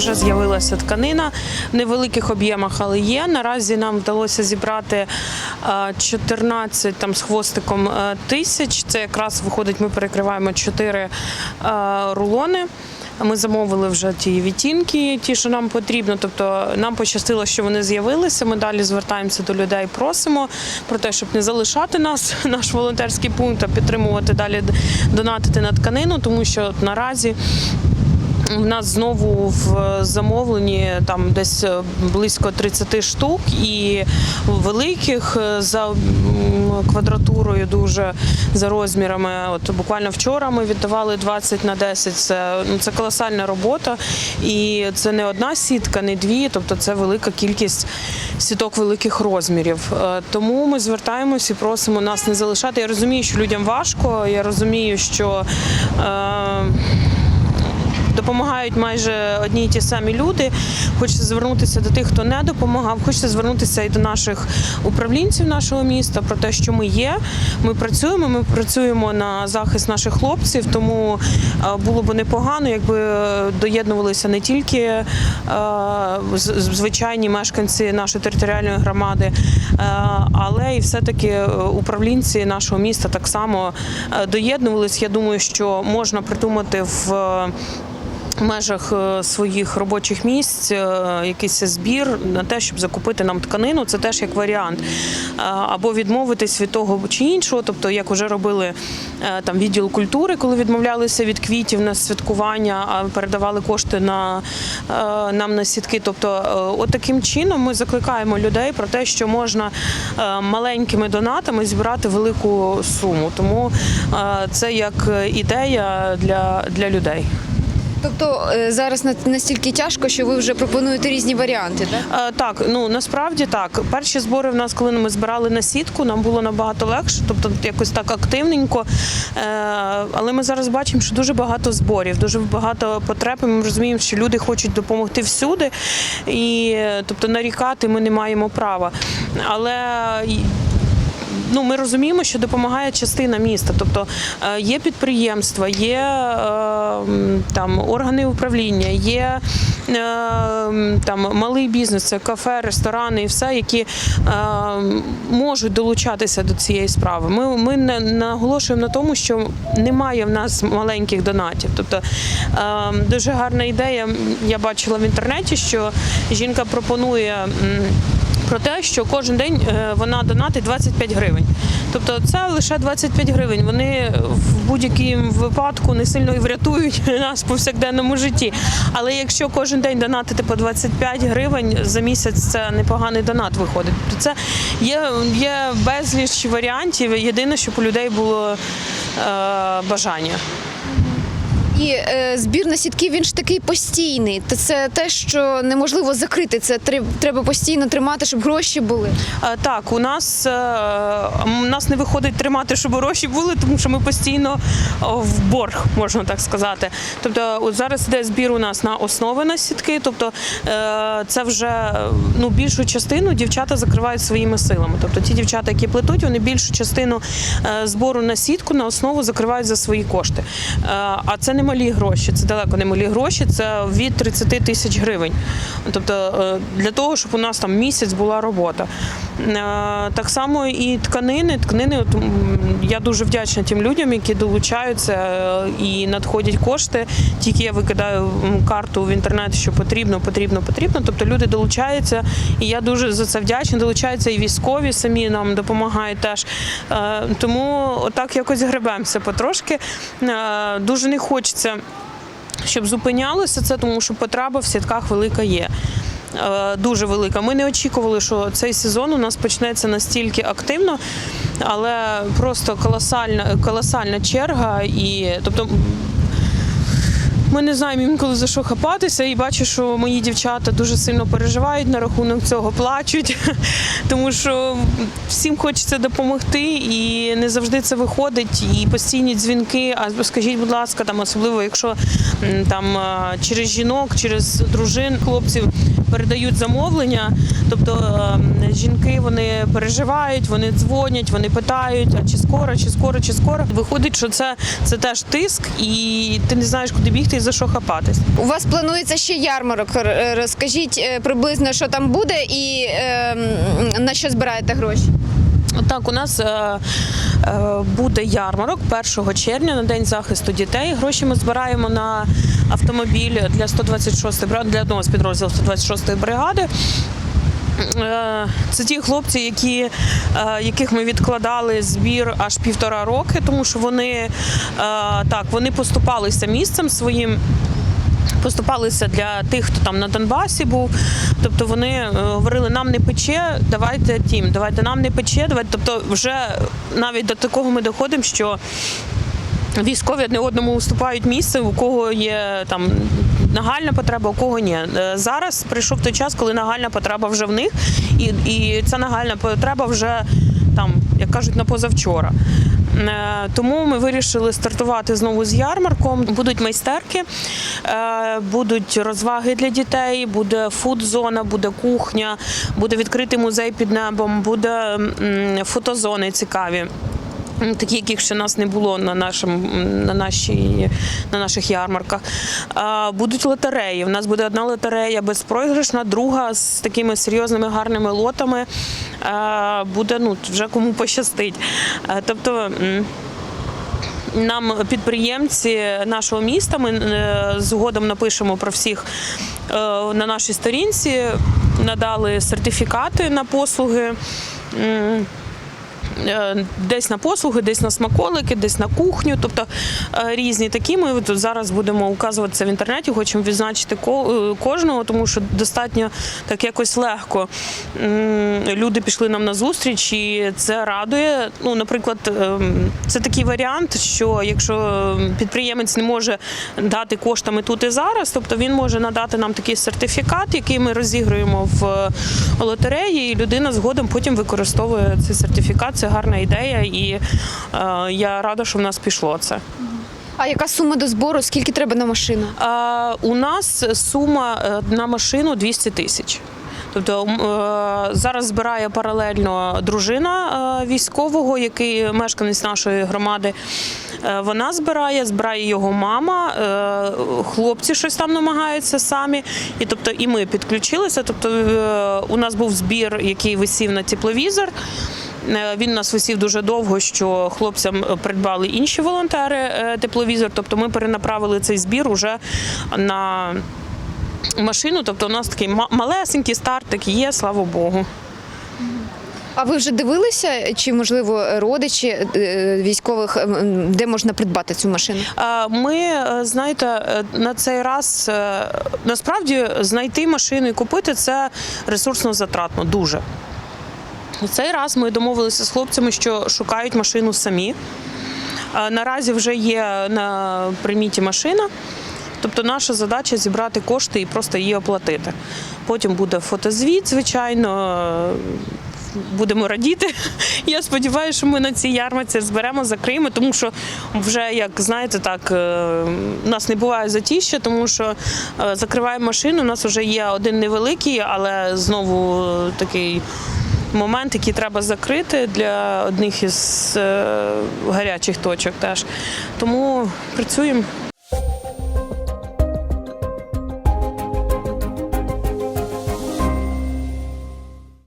вже з'явилася тканина в невеликих об'ємах, але є. Наразі нам вдалося зібрати е, 14 там з хвостиком е, тисяч. Це якраз виходить, ми перекриваємо 4 е, рулони. Ми замовили вже ті відтінки, ті, що нам потрібно. Тобто нам пощастило, що вони з'явилися. Ми далі звертаємося до людей, просимо про те, щоб не залишати нас, наш волонтерський пункт, а підтримувати далі донатити на тканину, тому що наразі. В нас знову в замовленні там десь е, близько 30 штук і великих е, за квадратурою дуже за розмірами. От буквально вчора ми віддавали 20 на 10. Це ну це колосальна робота, і це не одна сітка, не дві. Тобто це велика кількість сіток великих розмірів. Е, Тому ми звертаємось і просимо нас не залишати. Я розумію, що людям важко. Я розумію, що. Е, Допомагають майже одні й ті самі люди. Хочеться звернутися до тих, хто не допомагав. Хочеться звернутися і до наших управлінців нашого міста про те, що ми є. Ми працюємо. Ми працюємо на захист наших хлопців. Тому е, було б непогано, якби доєднувалися не тільки е, звичайні мешканці нашої територіальної громади, е, але і все-таки е, управлінці нашого міста так само доєднувались. Я думаю, що можна придумати в. Межах е, своїх робочих місць е, якийсь збір на те, щоб закупити нам тканину, це теж як варіант. Е, Або відмовитись від того чи іншого, тобто як вже робили там відділ культури, коли відмовлялися від квітів на святкування, а передавали кошти на нам на сітки. Тобто, от чином ми закликаємо людей про те, що можна маленькими донатами зібрати велику суму. Тому це як ідея для, для людей. Тобто е, зараз настільки тяжко, що ви вже пропонуєте різні варіанти, так? Е, Так, ну насправді так. Перші збори в нас, коли ми збирали на сітку, нам було набагато легше, тобто якось так активненько. Е, Але ми зараз бачимо, що дуже багато зборів, дуже багато потреб. Ми розуміємо, що люди хочуть допомогти всюди, і тобто нарікати ми не маємо права. Але ну, ми розуміємо, що допомагає частина міста. Тобто е, є підприємства, є е, там органи управління, є е, там малий бізнес, це кафе, ресторани і все, які можуть долучатися до цієї справи. Ми, ми наголошуємо на тому, що немає в нас маленьких донатів. Тобто дуже гарна ідея. Я бачила в інтернеті, що жінка пропонує. Про те, що кожен день е, вона донатить 25 гривень. Тобто це лише 25 гривень. Вони в будь-якому випадку не сильно і врятують нас в повсякденному житті. Але якщо кожен день донатити по 25 гривень за місяць, це непоганий донат виходить. Тобто це є, є безліч варіантів. Єдине, щоб у людей було е, бажання. І е, збір на сітки він ж такий постійний. Це те, що неможливо закрити. Це треба постійно тримати, щоб гроші були. Так, у нас, е, м, нас не виходить тримати, щоб гроші були, тому що ми постійно в борг, можна так сказати. Тобто, от зараз йде збір у нас на основи на сітки. Тобто е, це вже ну, більшу частину дівчата закривають своїми силами. Тобто ті дівчата, які плетуть, вони більшу частину збору на сітку на основу закривають за свої кошти. А це не малі гроші, це далеко не малі гроші, це від 30 тисяч гривень. Тобто е, для того, щоб у нас там місяць була робота. Е, Так само і тканини. Тканини, от, я дуже вдячна тим людям, які долучаються е, і надходять кошти. Тільки я викидаю карту в інтернет, що потрібно, потрібно, потрібно. Тобто люди долучаються, і я дуже за це вдячна. Долучаються і військові самі нам допомагають теж. Е, Тому отак якось гребемося потрошки. Дуже не хочеться щоб зупинялося це, тому що потреба в сітках велика є. Е, Дуже велика. Ми не очікували, що цей сезон у нас почнеться настільки активно, але просто колосальна, колосальна черга. І тобто ми не знаємо інколи за що хапатися, і бачу, що мої дівчата дуже сильно переживають на рахунок цього, плачуть, тому що всім хочеться допомогти, і не завжди це виходить. І постійні дзвінки. А скажіть, будь ласка, там особливо, якщо там через жінок, через дружин, хлопців передають замовлення. Тобто жінки вони переживають, вони дзвонять, вони питають, а чи скоро, чи скоро, чи скоро. Виходить, що це, це теж тиск, і ти не знаєш, куди бігти. За що хапатись. У вас планується ще ярмарок. Розкажіть е, приблизно, що там буде, і е, на що збираєте гроші. Так, у нас е, е, буде ярмарок 1 червня на День захисту дітей. Гроші ми збираємо на автомобіль для 126 бригади, для одного з підрозділів 126 бригади. Е, Це ті хлопці, які, е, яких ми відкладали збір аж півтора роки, тому що вони е, так вони поступалися місцем своїм. Поступалися для тих, хто там на Донбасі був. Тобто вони говорили, нам не пече, давайте тім, давайте нам не пече. Давайте. Тобто, вже навіть до такого ми доходимо, що військові одне одному уступають місце, у кого є там нагальна потреба, у кого ні. Е, Зараз прийшов той час, коли нагальна потреба вже в них, і, і ця нагальна потреба вже там, як кажуть, на позавчора. Е, Тому ми вирішили стартувати знову з ярмарком. Будуть майстерки, е, будуть розваги для дітей, буде фуд-зона, буде кухня, буде відкритий музей під небом, буде фотозони цікаві. Такі, яких ще нас не було на нашим м, на нашій на наших ярмарках. Будуть лотереї. У нас буде одна лотерея безпроіграшна, друга з такими серйозними гарними лотами. Буде ну вже кому пощастить. Тобто. нам підприємці нашого міста. Ми е, згодом напишемо про всіх е, на нашій сторінці. Надали сертифікати на послуги. Е, Десь на послуги, десь на смаколики, десь на кухню, тобто е, різні такі. Ми зараз будемо указуватися в інтернеті, хочемо відзначити е, кожного, тому що достатньо так якось легко. Люди пішли нам на зустріч, і це радує. Ну, наприклад, ем, це такий варіант, що якщо підприємець не може дати коштами тут і зараз, тобто він може надати нам такий сертифікат, який ми розігруємо в лотереї, і людина згодом потім використовує цей сертифікат. Це гарна ідея, і е, я рада, що в нас пішло це. А яка сума до збору? Скільки треба на машину? Е, у нас сума е, на машину 200 тисяч. Тобто е, зараз збирає паралельно дружина е, військового, який мешканець нашої громади. Е, Вона збирає, збирає його мама, е, хлопці щось там намагаються самі. І тобто і ми підключилися. Тобто е, у нас був збір, який висів на тепловізор. Е, Він нас висів дуже довго, що хлопцям придбали інші волонтери е, тепловізор. Тобто ми перенаправили цей збір уже на машину. Тобто у нас такий ма- малесенький стартик є, слава Богу. А ви вже дивилися, чи можливо родичі е, військових, де можна придбати цю машину? Ми, знаєте, на цей раз насправді знайти машину і купити це ресурсно затратно, дуже. Цей раз ми домовилися з хлопцями, що шукають машину самі. Е, Наразі вже є на приміті машина. Тобто наша задача зібрати кошти і просто її оплатити. Потім буде фотозвіт, звичайно. е, Будемо радіти. Я сподіваюся, що ми на цій ярмарці зберемо, закриємо, тому що вже, як знаєте, так е, у нас не буває затіща, тому що е, закриваємо машину. У нас вже є один невеликий, але знову е, такий момент, який треба закрити для одних із е, гарячих точок теж. Тому працюємо.